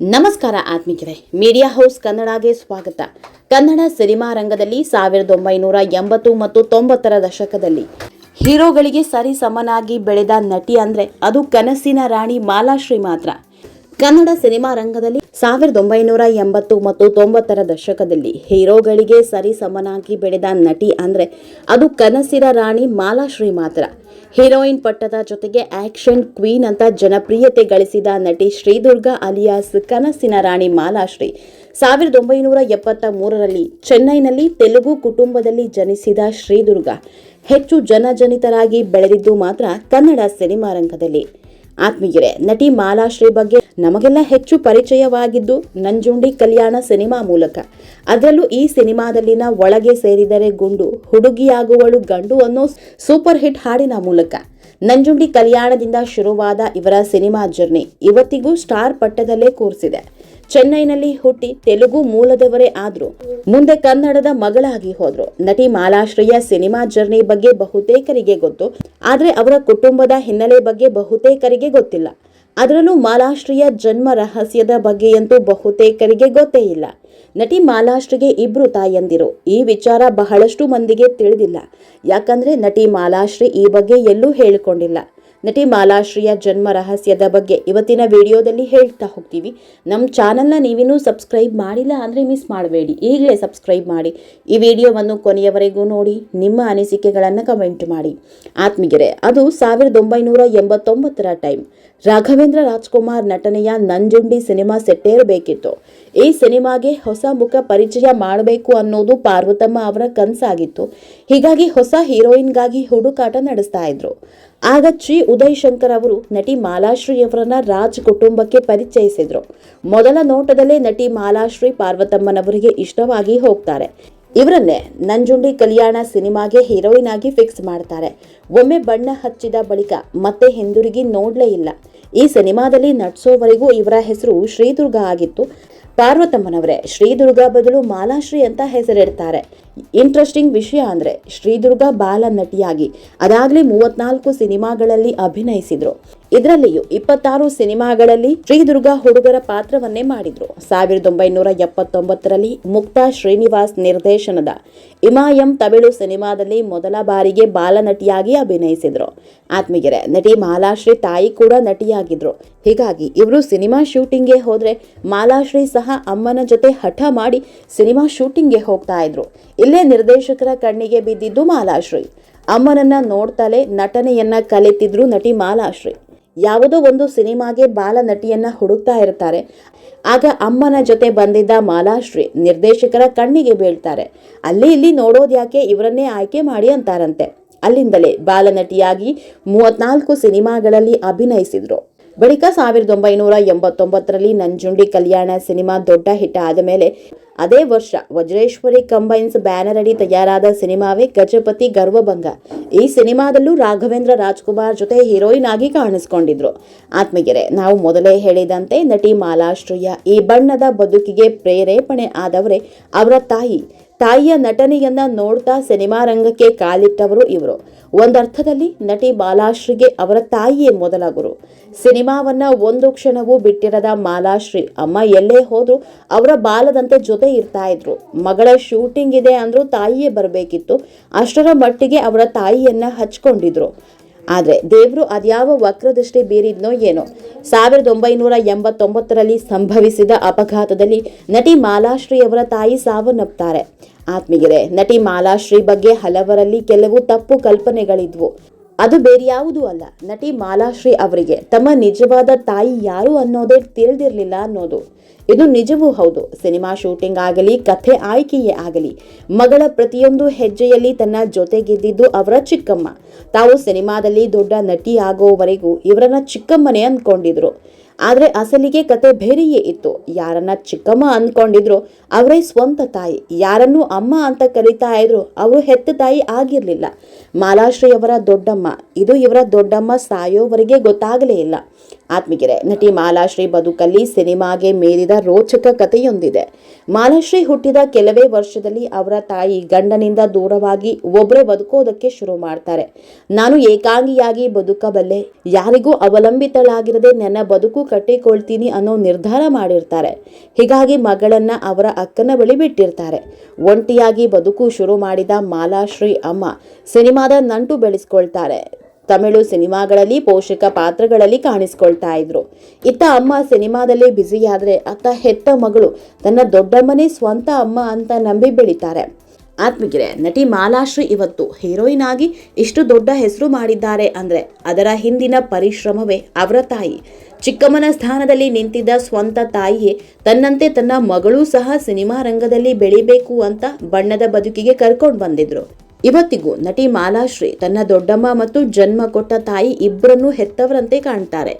ನಮಸ್ಕಾರ ಆತ್ಮಿಕರೇ, media house ಕನ್ನಡಗೆ ಸ್ವಾಗತ. Kannada cinema ರಂಗದಲ್ಲಿ ಸಾವಿರದ ಒಂಬೈನೂರ ಎಂಬತ್ತು ಮತ್ತು ತೊಂಬತ್ತರ ದಶಕದಲ್ಲಿ ಹೀರೋಗಳಿಗೆ ಸರಿ ಸಮನಾಗಿ ಬೆಳೆದ ನಟಿ ಅಂದ್ರೆ ಅದು ಕನಸಿನ ರಾಣಿ ಮಾಲಾಶ್ರೀ ಮಾತ್ರ. ಕನ್ನಡ ಸಿನಿಮಾ ರಂಗದಲ್ಲಿ ಸಾವಿರದ ಒಂಬೈನೂರ ಎಂಬತ್ತು ಮತ್ತು ತೊಂಬತ್ತರ ದಶಕದಲ್ಲಿ ಹೀರೋಗಳಿಗೆ ಸರಿ ಸಮನಾಗಿ ಬೆಳೆದ ನಟಿ ಅಂದ್ರೆ ಅದು ಕನಸಿನ ರಾಣಿ ಮಾಲಾಶ್ರೀ ಮಾತ್ರ. ಹೀರೋಯಿನ್ ಪಟ್ಟದ ಜೊತೆಗೆ ಆಕ್ಷನ್ ಕ್ವೀನ್ ಅಂತ ಜನಪ್ರಿಯತೆ ಗಳಿಸಿದ ನಟಿ ಶ್ರೀದುರ್ಗ ಅಲಿಯಾಸ್ ಕನಸಿನ ರಾಣಿ ಮಾಲಾಶ್ರೀ. ಸಾವಿರದ ಒಂಬೈನೂರ ಎಪ್ಪತ್ತ ಮೂರರಲ್ಲಿ ಚೆನ್ನೈನಲ್ಲಿ ತೆಲುಗು ಕುಟುಂಬದಲ್ಲಿ ಜನಿಸಿದ ಶ್ರೀದುರ್ಗ. ಹೆಚ್ಚು ಜನಜನಿತರಾಗಿ ಬೆಳೆದಿದ್ದು ಮಾತ್ರ ಕನ್ನಡ ಸಿನಿಮಾ ರಂಗದಲ್ಲಿ. ಆತ್ಮೀಯರೇ, ನಟಿ ಮಾಲಾಶ್ರೀ ಬಗ್ಗೆ ನಮಗೆಲ್ಲ ಹೆಚ್ಚು ಪರಿಚಯವಾಗಿದ್ದು ನಂಜುಂಡಿ ಕಲ್ಯಾಣ ಸಿನಿಮಾ ಮೂಲಕ. ಅದರಲ್ಲೂ ಈ ಸಿನಿಮಾದಲ್ಲಿನ ಒಳಗೆ ಸೇರಿದರೆ ಗುಂಡು, ಹುಡುಗಿಯಾಗುವಳು ಗಂಡು ಅನ್ನೋ ಸೂಪರ್ ಹಿಟ್ ಹಾಡಿನ ಮೂಲಕ. ನಂಜುಂಡಿ ಕಲ್ಯಾಣದಿಂದ ಶುರುವಾದ ಇವರ ಸಿನಿಮಾ ಜರ್ನಿ ಇವತ್ತಿಗೂ ಸ್ಟಾರ್ ಪಟ್ಟದಲ್ಲೇ ಕೂರಿಸಿದೆ. ಚೆನ್ನೈನಲ್ಲಿ ಹುಟ್ಟಿ ತೆಲುಗು ಮೂಲದವರೇ ಆದ್ರು. ಮುಂದೆ ಕನ್ನಡದ ಮಗಳಾಗಿ ಹೋದ್ರು. ನಟಿ ಮಾಲಾಶ್ರೀಯ ಸಿನಿಮಾ ಜರ್ನಿ ಬಗ್ಗೆ ಬಹುತೇಕರಿಗೆ ಗೊತ್ತು. ಆದ್ರೆ ಅವರ ಕುಟುಂಬದ ಹಿನ್ನೆಲೆ ಬಗ್ಗೆ ಬಹುತೇಕರಿಗೆ ಗೊತ್ತಿಲ್ಲ. ಅದರಲ್ಲೂ ಮಾಲಾಶ್ರೀಯ ಜನ್ಮ ರಹಸ್ಯದ ಬಗ್ಗೆಯಂತೂ ಬಹುತೇಕರಿಗೆ ಗೊತ್ತೇ ಇಲ್ಲ. ನಟಿ ಮಾಲಾಶ್ರೀಗೆ ಇಬ್ರು ತಾಯಂದಿರು. ಈ ವಿಚಾರ ಬಹಳಷ್ಟು ಮಂದಿಗೆ ತಿಳಿದಿಲ್ಲ. ಯಾಕಂದ್ರೆ ನಟಿ ಮಾಲಾಶ್ರೀ ಈ ಬಗ್ಗೆ ಎಲ್ಲೂ ಹೇಳಿಕೊಂಡಿಲ್ಲ. ನಟಿ ಮಾಲಾಶ್ರೀಯ ಜನ್ಮ ರಹಸ್ಯದ ಬಗ್ಗೆ ಇವತ್ತಿನ ವಿಡಿಯೋದಲ್ಲಿ ಹೇಳ್ತಾ ಹೋಗ್ತೀವಿ. ನಮ್ಮ ಚಾನಲ್ನ ನೀವಿನ್ನೂ ಸಬ್ಸ್ಕ್ರೈಬ್ ಮಾಡಿಲ್ಲ ಅಂದರೆ ಮಿಸ್ ಮಾಡಬೇಡಿ. ಈಗಲೇ ಸಬ್ಸ್ಕ್ರೈಬ್ ಮಾಡಿ. ಈ ವಿಡಿಯೋವನ್ನು ಕೊನೆಯವರೆಗೂ ನೋಡಿ, ನಿಮ್ಮ ಅನಿಸಿಕೆಗಳನ್ನು ಕಮೆಂಟ್ ಮಾಡಿ. ಆತ್ಮಗೆರೆ ಅದು ಸಾವಿರದ ಒಂಬೈನೂರ ಎಂಬತ್ತೊಂಬತ್ತರ ಟೈಮ್. ರಾಘವೇಂದ್ರ ರಾಜ್ಕುಮಾರ್ ನಟನೆಯ ನಂಜುಂಡಿ ಸಿನಿಮಾ ಸೆಟ್ಟೇರಬೇಕಿತ್ತು ಈ ಸಿನಿಮಾಗೆ ಹೊಸ ಮುಖ ಪರಿಚಯ ಮಾಡಬೇಕು ಅನ್ನೋದು ಪಾರ್ವತಮ್ಮ ಅವರ ಕನಸಾಗಿತ್ತು. ಹೀಗಾಗಿ ಹೊಸ ಹೀರೋಯಿನ್ಗಾಗಿ ಹುಡುಕಾಟ ನಡೆಸ್ತಾ ಇದ್ರು. ಆಗ ಶ್ರೀ ಉದಯ್ ಶಂಕರ್ ಅವರು ನಟಿ ಮಾಲಾಶ್ರೀ ಅವರನ್ನ ರಾಜ್ ಕುಟುಂಬಕ್ಕೆ ಪರಿಚಯಿಸಿದ್ರು. ಮೊದಲ ನೋಟದಲ್ಲೇ ನಟಿ ಮಾಲಾಶ್ರೀ ಪಾರ್ವತಮ್ಮನವರಿಗೆ ಇಷ್ಟವಾಗಿ ಹೋಗ್ತಾರೆ. ಇವರನ್ನೇ ನಂಜುಂಡಿ ಕಲ್ಯಾಣ ಸಿನಿಮಾಗೆ ಹೀರೋಯಿನ್ ಆಗಿ ಫಿಕ್ಸ್ ಮಾಡ್ತಾರೆ. ಒಮ್ಮೆ ಬಣ್ಣ ಹಚ್ಚಿದ ಬಳಿಕ ಮತ್ತೆ ಹಿಂದಿರುಗಿ ನೋಡ್ಲೇ ಇಲ್ಲ. ಈ ಸಿನಿಮಾದಲ್ಲಿ ನಟಿಸೋವರೆಗೂ ಇವರ ಹೆಸರು ಶ್ರೀದುರ್ಗ ಆಗಿತ್ತು. ಪಾರ್ವತಮ್ಮನವರೇ, ಶ್ರೀದುರ್ಗ ಬದಲು ಮಾಲಾಶ್ರೀ ಅಂತ ಹೆಸರಿಡ್ತಾರೆ. ಇಂಟ್ರೆಸ್ಟಿಂಗ್ ವಿಷಯ ಅಂದ್ರೆ ಶ್ರೀದುರ್ಗ ಬಾಲ ನಟಿಯಾಗಿ ಅದಾಗಲೇ ಮೂವತ್ನಾಲ್ಕು ಸಿನಿಮಾಗಳಲ್ಲಿ ಅಭಿನಯಿಸಿದ್ರು. ಇದರಲ್ಲಿಯೂ ಇಪ್ಪತ್ತಾರು ಸಿನಿಮಾಗಳಲ್ಲಿ ಶ್ರೀದುರ್ಗ ಹುಡುಗರ ಪಾತ್ರವನ್ನೇ ಮಾಡಿದ್ರು. ಸಾವಿರದ ಒಂಬೈನೂರ ಎಪ್ಪತ್ತೊಂಬತ್ತರಲ್ಲಿ ಮುಕ್ತಾ ಶ್ರೀನಿವಾಸ್ ನಿರ್ದೇಶನದ ಇಮಾಯಂ ತಮಿಳು ಸಿನಿಮಾದಲ್ಲಿ ಮೊದಲ ಬಾರಿಗೆ ಬಾಲನಟಿಯಾಗಿ ಅಭಿನಯಿಸಿದ್ರು. ಆತ್ಮಗೆರೆ ನಟಿ ಮಾಲಾಶ್ರೀ ತಾಯಿ ಕೂಡ ನಟಿಯಾಗಿದ್ರು. ಹೀಗಾಗಿ ಇವರು ಸಿನಿಮಾ ಶೂಟಿಂಗ್ಗೆ ಹೋದ್ರೆ ಮಾಲಾಶ್ರೀ ಸಹ ಅಮ್ಮನ ಜೊತೆ ಹಠ ಮಾಡಿ ಸಿನಿಮಾ ಶೂಟಿಂಗ್ಗೆ ಹೋಗ್ತಾ ಇದ್ರು. ಇಲ್ಲೇ ನಿರ್ದೇಶಕರ ಕಣ್ಣಿಗೆ ಬಿದ್ದಿದ್ದು ಮಾಲಾಶ್ರೀ. ಅಮ್ಮನನ್ನ ನೋಡ್ತಲೇ ನಟನೆಯನ್ನ ಕಲಿತಿದ್ರು ನಟಿ ಮಾಲಾಶ್ರೀ. ಯಾವುದೋ ಒಂದು ಸಿನಿಮಾಗೆ ಬಾಲ ನಟಿಯನ್ನ ಹುಡುಕ್ತಾ ಇರ್ತಾರೆ. ಆಗ ಅಮ್ಮನ ಜೊತೆ ಬಂದಿದ್ದ ಮಾಲಾಶ್ರೀ ನಿರ್ದೇಶಕರ ಕಣ್ಣಿಗೆ ಬೀಳ್ತಾರೆ. ಅಲ್ಲಿ ಇಲ್ಲಿ ನೋಡೋದು ಯಾಕೆ ಇವರನ್ನೇ ಆಯ್ಕೆ ಮಾಡಿ ಅಂತಾರಂತೆ. ಅಲ್ಲಿಂದಲೇ ಬಾಲನಟಿಯಾಗಿ ಮೂವತ್ನಾಲ್ಕು ಸಿನಿಮಾಗಳಲ್ಲಿ ಅಭಿನಯಿಸಿದ್ರು. ಬಳಿಕ ಸಾವಿರದ ಒಂಬೈನೂರ ಎಂಬತ್ತೊಂಬತ್ತರಲ್ಲಿ ನಂಜುಂಡಿ ಕಲ್ಯಾಣ ಸಿನಿಮಾ ದೊಡ್ಡ ಹಿಟ್ ಆದ ಮೇಲೆ ಅದೇ ವರ್ಷ ವಜ್ರೇಶ್ವರಿ ಕಂಬೈನ್ಸ್ ಬ್ಯಾನರ್ ಅಡಿ ತಯಾರಾದ ಸಿನಿಮಾವೇ ಗಜಪತಿ ಗರ್ವಭಂಗ. ಈ ಸಿನಿಮಾದಲ್ಲೂ ರಾಘವೇಂದ್ರ ರಾಜ್ಕುಮಾರ್ ಜೊತೆ ಹೀರೋಯಿನ್ ಆಗಿ ಕಾಣಿಸ್ಕೊಂಡಿದ್ರು. ಆತ್ಮಗೆರೆ ನಾವು ಮೊದಲೇ ಹೇಳಿದಂತೆ ನಟಿ ಮಾಲಾಶ್ರೀಯ ಈ ಬಣ್ಣದ ಬದುಕಿಗೆ ಪ್ರೇರೇಪಣೆ ಆದವರೇ ಅವರ ತಾಯಿ. ತಾಯಿಯ ನಟನೆಯನ್ನ ನೋಡ್ತಾ ಸಿನಿಮಾ ರಂಗಕ್ಕೆ ಕಾಲಿಟ್ಟವರು ಇವರು. ಒಂದರ್ಥದಲ್ಲಿ ನಟಿ ಮಾಲಾಶ್ರೀಗೆ ಅವರ ತಾಯಿಯೇ ಮೊದಲ ಗುರು. ಸಿನಿಮಾವನ್ನ ಒಂದು ಕ್ಷಣವೂ ಬಿಟ್ಟಿರದ ಮಾಲಾಶ್ರೀ ಅಮ್ಮ ಎಲ್ಲೇ ಹೋದ್ರು ಅವರ ಬಾಲದಂತೆ ಜೊತೆ ಇರ್ತಾ ಇದ್ರು. ಮಗಳ ಶೂಟಿಂಗ್ ಇದೆ ಅಂದ್ರೂ ತಾಯಿಯೇ ಬರಬೇಕಿತ್ತು. ಅಷ್ಟರ ಮಟ್ಟಿಗೆ ಅವರ ತಾಯಿಯನ್ನ ಹಚ್ಕೊಂಡಿದ್ರು. ಆದರೆ ದೇವರು ಅದ್ಯಾವ ವಕ್ರದೃಷ್ಟಿ ಬೀರಿದ್ನೋ ಏನೋ. ಸಾವಿರದ ಒಂಬೈನೂರ ಎಂಬತ್ತೊಂಬತ್ತರಲ್ಲಿ ಸಂಭವಿಸಿದ ಅಪಘಾತದಲ್ಲಿ ನಟಿ ಮಾಲಾಶ್ರೀ ಅವರ ತಾಯಿ ಸಾವನ್ನಪ್ತಾರೆ. ಆತ್ಮೀಯರೇ, ನಟಿ ಮಾಲಾಶ್ರೀ ಬಗ್ಗೆ ಹಲವರಲ್ಲಿ ಕೆಲವು ತಪ್ಪು ಕಲ್ಪನೆಗಳಿದ್ವು. ಅದು ಬೇರೆ ಯಾವುದೂ ಅಲ್ಲ. ನಟಿ ಮಾಲಾಶ್ರೀ ಅವರಿಗೆ, ತಮ್ಮ ನಿಜವಾದ ತಾಯಿ ಯಾರು ಅನ್ನೋದೇ ತಿಳಿದಿರಲಿಲ್ಲ ಅನ್ನೋದು. ಇದು ನಿಜವೂ ಹೌದು. ಸಿನಿಮಾ ಶೂಟಿಂಗ್ ಆಗಲಿ, ಕಥೆ ಆಯ್ಕೆಯೇ ಆಗಲಿ, ಮಗಳ ಪ್ರತಿಯೊಂದು ಹೆಜ್ಜೆಯಲ್ಲಿ ತನ್ನ ಜೊತೆಗಿದ್ದಿದ್ದು ಅವರ ಚಿಕ್ಕಮ್ಮ. ತಾವು ಸಿನಿಮಾದಲ್ಲಿ ದೊಡ್ಡ ನಟಿ ಆಗೋವರೆಗೂ ಇವರನ್ನ ಚಿಕ್ಕಮ್ಮನೇ ಅಂದ್ಕೊಂಡಿದ್ರು ಆದರೆ ಅಸಲಿಗೆ ಕತೆ ಬೇರೆಯೇ ಇತ್ತು. ಯಾರನ್ನ ಚಿಕ್ಕಮ್ಮ ಅಂದ್ಕೊಂಡಿದ್ರು ಅವರೇ ಸ್ವಂತ ತಾಯಿ. ಯಾರನ್ನು ಅಮ್ಮ ಅಂತ ಕರೀತಾ ಇದ್ರು, ಅವರು ಹೆತ್ತ ತಾಯಿ ಆಗಿರಲಿಲ್ಲ. ಮಾಲಾಶ್ರೀ ಅವರ ದೊಡ್ಡಮ್ಮ. ಇದು ಇವರ ದೊಡ್ಡಮ್ಮ ಸಾಯೋವರೆಗೆ ಗೊತ್ತಾಗಲೇ ಇಲ್ಲ. ಆತ್ಮಿಗೆರೆ ನಟಿ ಮಾಲಾಶ್ರೀ ಬದುಕಲ್ಲಿ ಸಿನಿಮಾಗೆ ಮೀರಿದ ರೋಚಕ ಕಥೆಯೊಂದಿದೆ. ಮಾಲಾಶ್ರೀ ಹುಟ್ಟಿದ ಕೆಲವೇ ವರ್ಷದಲ್ಲಿ ಅವರ ತಾಯಿ ಗಂಡನಿಂದ ದೂರವಾಗಿ ಒಬ್ಬರೇ ಬದುಕೋದಕ್ಕೆ ಶುರು ಮಾಡ್ತಾರೆ. ನಾನು ಏಕಾಂಗಿಯಾಗಿ ಬದುಕಬಲ್ಲೆ, ಯಾರಿಗೂ ಅವಲಂಬಿತಳಾಗಿರದೆ ನನ್ನ ಬದುಕು ಕಟ್ಟಿಕೊಳ್ತೀನಿ ಅನ್ನೋ ನಿರ್ಧಾರ ಮಾಡಿರ್ತಾರೆ. ಹೀಗಾಗಿ ಮಗಳನ್ನ ಅವರ ಅಕ್ಕನ ಬಳಿ ಬಿಟ್ಟಿರ್ತಾರೆ. ಒಂಟಿಯಾಗಿ ಬದುಕು ಶುರು ಮಾಡಿದ ಮಾಲಾಶ್ರೀ ಅಮ್ಮ ಸಿನಿಮಾದ ನಂಟು ಬೆಳೆಸ್ಕೊಳ್ತಾರೆ. ತಮಿಳು ಸಿನಿಮಾಗಳಲ್ಲಿ ಪೋಷಕ ಪಾತ್ರಗಳಲ್ಲಿ ಕಾಣಿಸ್ಕೊಳ್ತಾ ಇದ್ರು. ಇತ್ತ ಅಮ್ಮ ಸಿನಿಮಾದಲ್ಲಿ ಬ್ಯುಸಿಯಾದ್ರೆ ಅತ್ತ ಹೆತ್ತ ಮಗಳು ತನ್ನ ದೊಡ್ಡಮ್ಮನೇ ಸ್ವಂತ ಅಮ್ಮ ಅಂತ ನಂಬಿ ಬೆಳಿತಾರೆ. ಆತ್ಮಗಿರೆ ನಟಿ ಮಾಲಾಶ್ರೀ ಇವತ್ತು ಹೀರೋಯಿನ್ ಆಗಿ ಇಷ್ಟು ದೊಡ್ಡ ಹೆಸರು ಮಾಡಿದ್ದಾರೆ ಅಂದ್ರೆ ಅದರ ಹಿಂದಿನ ಪರಿಶ್ರಮವೇ ಅವರ ತಾಯಿ. ಚಿಕ್ಕಮ್ಮನ ಸ್ಥಾನದಲ್ಲಿ ನಿಂತಿದ್ದ ಸ್ವಂತ ತಾಯಿಯೇ ತನ್ನಂತೆ ತನ್ನ ಮಗಳೂ ಸಹ ಸಿನಿಮಾ ರಂಗದಲ್ಲಿ ಬೆಳಿಬೇಕು ಅಂತ ಬಣ್ಣದ ಬದುಕಿಗೆ ಕರ್ಕೊಂಡು ಬಂದಿದ್ರು. ಇವತ್ತಿಗೂ ನಟಿ ಮಾಲಾಶ್ರೀ ತನ್ನ ದೊಡ್ಡಮ್ಮ ಮತ್ತು ಜನ್ಮ ಕೊಟ್ಟ ತಾಯಿ ಇಬ್ಬರನ್ನೂ ಹೆತ್ತವರಂತೆ ಕಾಣ್ತಾರೆ.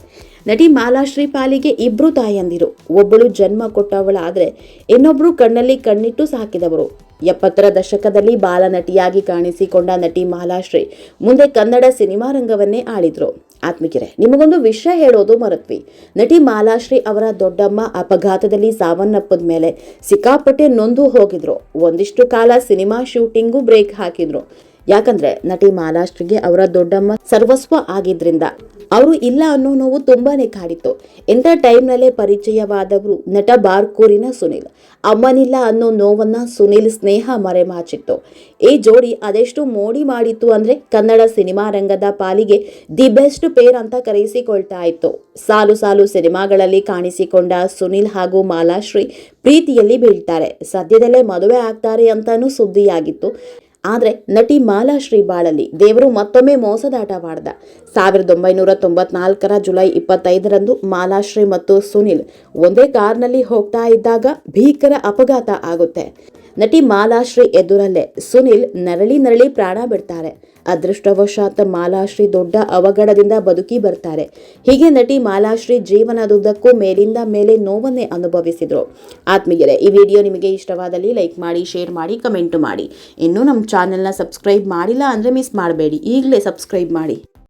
ನಟಿ ಮಾಲಾಶ್ರೀ ಪಾಲಿಗೆ ಇಬ್ರು ತಾಯಂದಿರು. ಒಬ್ಬಳು ಜನ್ಮ ಕೊಟ್ಟವಳಾದ್ರೆ ಇನ್ನೊಬ್ರು ಕಣ್ಣಲ್ಲಿ ಕಣ್ಣಿಟ್ಟು ಸಾಕಿದವರು. ಎಪ್ಪತ್ತರ ದಶಕದಲ್ಲಿ ಬಾಲನಟಿಯಾಗಿ ಕಾಣಿಸಿಕೊಂಡ ನಟಿ ಮಾಲಾಶ್ರೀ ಮುಂದೆ ಕನ್ನಡ ಸಿನಿಮಾ ರಂಗವನ್ನೇ ಆಳಿದ್ರು. ಆತ್ಮಿಕರೆ, ನಿಮಗೊಂದು ವಿಷಯ ಹೇಳೋದು ಮರತ್ವಿ. ನಟಿ ಮಾಲಾಶ್ರೀ ಅವರ ದೊಡ್ಡಮ್ಮ ಅಪಘಾತದಲ್ಲಿ ಸಾವನ್ನಪ್ಪದ ಮೇಲೆ ಸಿಕ್ಕಾಪಟ್ಟೆ ನೊಂದು ಹೋಗಿದ್ರು. ಒಂದಿಷ್ಟು ಕಾಲ ಸಿನಿಮಾ ಶೂಟಿಂಗು ಬ್ರೇಕ್ ಹಾಕಿದ್ರು. ಯಾಕಂದ್ರೆ ನಟಿ ಮಾಲಾಶ್ರೀಗೆ ಅವರ ದೊಡ್ಡಮ್ಮ ಸರ್ವಸ್ವ ಆಗಿದ್ರಿಂದ ಅವರು ಇಲ್ಲ ಅನ್ನೋ ನೋವು ತುಂಬಾನೇ ಕಾಡಿತ್ತು. ಇಂಥ ಟೈಮ್ನಲ್ಲೇ ಪರಿಚಯವಾದವರು ನಟ ಬಾರ್ಕೂರಿನ ಸುನಿಲ್. ಅಮ್ಮನಿಲ್ಲ ಅನ್ನೋ ನೋವನ್ನ ಸುನಿಲ್ ಸ್ನೇಹ ಮರೆಮಾಚಿತ್ತು. ಈ ಜೋಡಿ ಅದೆಷ್ಟು ಮೋಡಿ ಮಾಡಿತ್ತು ಅಂದ್ರೆ ಕನ್ನಡ ಸಿನಿಮಾ ರಂಗದ ಪಾಲಿಗೆ ದಿ ಬೆಸ್ಟ್ ಪೇರ್ ಅಂತ ಕರೆಯಿಸಿಕೊಳ್ತಾ ಇತ್ತು. ಸಾಲು ಸಾಲು ಸಿನಿಮಾಗಳಲ್ಲಿ ಕಾಣಿಸಿಕೊಂಡ ಸುನಿಲ್ ಹಾಗೂ ಮಾಲಾಶ್ರೀ ಪ್ರೀತಿಯಲ್ಲಿ ಬೀಳ್ತಾರೆ. ಸದ್ಯದಲ್ಲೇ ಮದುವೆ ಆಗ್ತಾರೆ ಅಂತಾನೂ ಸುದ್ದಿಯಾಗಿತ್ತು. ಆದರೆ ನಟಿ ಮಾಲಾಶ್ರೀ ಬಾಳಲ್ಲಿ ದೇವರು ಮತ್ತೊಮ್ಮೆ ಮೋಸದಾಟವಾಡ್ದ ಸಾವಿರದ ಒಂಬೈನೂರ ತೊಂಬತ್ನಾಲ್ಕರ ಜುಲೈ ಇಪ್ಪತ್ತೈದರಂದು ಮಾಲಾಶ್ರೀ ಮತ್ತು ಸುನಿಲ್ ಒಂದೇ ಕಾರ್ನಲ್ಲಿ ಹೋಗ್ತಾ ಇದ್ದಾಗ ಭೀಕರ ಅಪಘಾತ ಆಗುತ್ತೆ. ನಟಿ ಮಾಲಾಶ್ರೀ ಎದುರಲ್ಲೇ ಸುನಿಲ್ ನರಳಿ ನರಳಿ ಪ್ರಾಣ ಬಿಡ್ತಾರೆ. ಅದೃಷ್ಟವಶಾತ್ ಮಾಲಾಶ್ರೀ ದೊಡ್ಡ ಅವಘಡದಿಂದ ಬದುಕಿ ಬರ್ತಾರೆ. ಹೀಗೆ ನಟಿ ಮಾಲಾಶ್ರೀ ಜೀವನದುದ್ದಕ್ಕೂ ಮೇಲಿಂದ ಮೇಲೆ ನೋವನ್ನೇ ಅನುಭವಿಸಿದ್ರು. ಆತ್ಮೀಯರೇ, ಈ ವಿಡಿಯೋ ನಿಮಗೆ ಇಷ್ಟವಾದಲ್ಲಿ ಲೈಕ್ ಮಾಡಿ, ಶೇರ್ ಮಾಡಿ, ಕಮೆಂಟ್ ಮಾಡಿ. ಇನ್ನೂ ನಮ್ಮ ಚಾನೆಲ್ನ ಸಬ್ಸ್ಕ್ರೈಬ್ ಮಾಡಿಲ್ಲ ಅಂದರೆ ಮಿಸ್ ಮಾಡಬೇಡಿ. ಈಗಲೇ ಸಬ್ಸ್ಕ್ರೈಬ್ ಮಾಡಿ.